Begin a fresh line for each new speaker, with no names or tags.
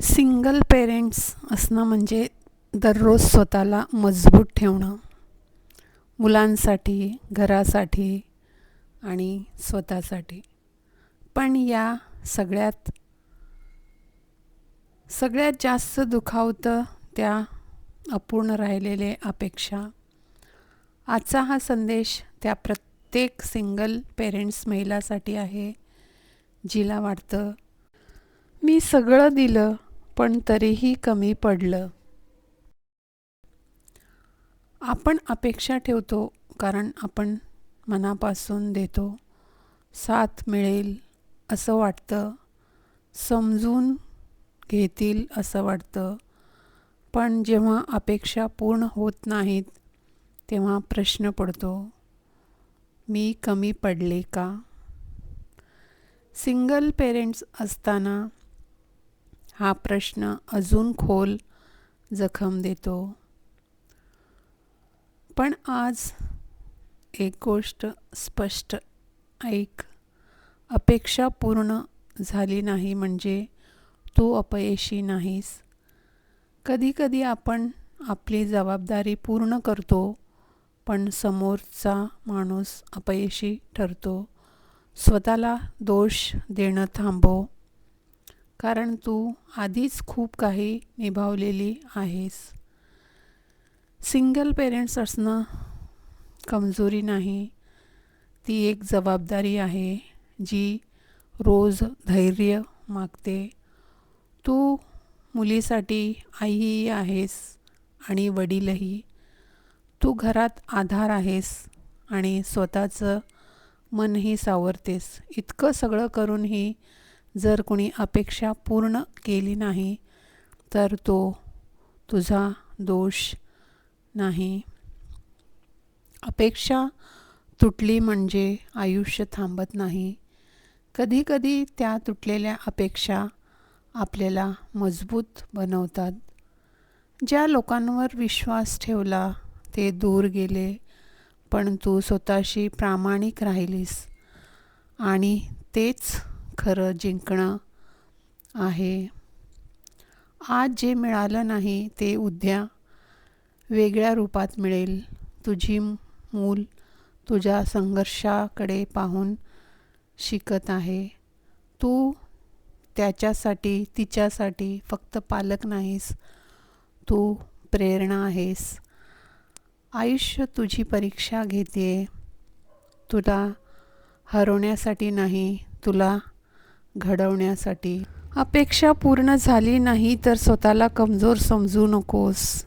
Single parents असणं म्हणजे दररोज स्वतःला मजबूत ठेवणं. मुलांसाठी घरासाठी आणि स्वतःसाठी. पण या सगळ्यात सगळ्यात जास्त दुखावतं त्या अपूर्ण राहिलेले अपेक्षा. आजचा हा संदेश त्या प्रत्येक सिंगल पेरेंट्स महिलासाठी आहे जिला वाटतं. मी सगळं दिलं पण तरीही कमी पडलं. आपण अपेक्षा ठेवतो कारण आपण मनापासून देतो. साथ मिळेल असं वाटतं. समजून घेतील असं वाटतं. पण जेव्हा अपेक्षा पूर्ण होत नाहीत तेव्हा प्रश्न पडतो मी कमी पडले का? सिंगल पेरेंट्स असताना हा प्रश्न अजून खोल जखम देतो. पण आज एक गोष्ट स्पष्ट ऐक. अपेक्षा पूर्ण झाली नाही म्हणजे तू अपयशी नाहीस. कधीकधी आपण आपली जबाबदारी पूर्ण करतो पण समोरचा माणूस अपयशी ठरतो. स्वतःला दोष देणं थांबव. कारण तू आधीच खूप काही निभावलेली आहेस. सिंगल पेरेंट्स असणं कमजोरी नाही. ती एक जबाबदारी आहे जी रोज धैर्य मागते. तू मुलीसाठी आईही आहेस आणि वडीलही. तू घरात आधार आहेस आणि स्वतःचं मनही सावरतेस. इतकं सगळं करूनही जर कोणी अपेक्षा पूर्ण केली नाही तर तो तुझा दोष नाही. अपेक्षा तुटली म्हणजे आयुष्य थांबत नाही. कधीकधी त्या तुटलेल्या अपेक्षा आपल्याला मजबूत बनवतात. ज्या लोकांवर विश्वास ठेवला ते दूर गेले पण तू स्वतःशी प्रामाणिक राहिलीस आणि तेच खरं जिंकणं आहे. आज जे मिळालं नाही ते उद्या वेगळ्या रूपात मिळेल. तुझी मूल तुझ्या संघर्षाकडे पाहून शिकत आहे. तू त्याच्यासाठी तिच्यासाठी फक्त पालक नाहीस. तू प्रेरणा आहेस. आयुष्य तुझी परीक्षा घेते तुला हरवण्यासाठी नाही तुला घडवण्यासाठी. अपेक्षा पूर्ण झाली नाही तर स्वतःला कमजोर समजू नकोस.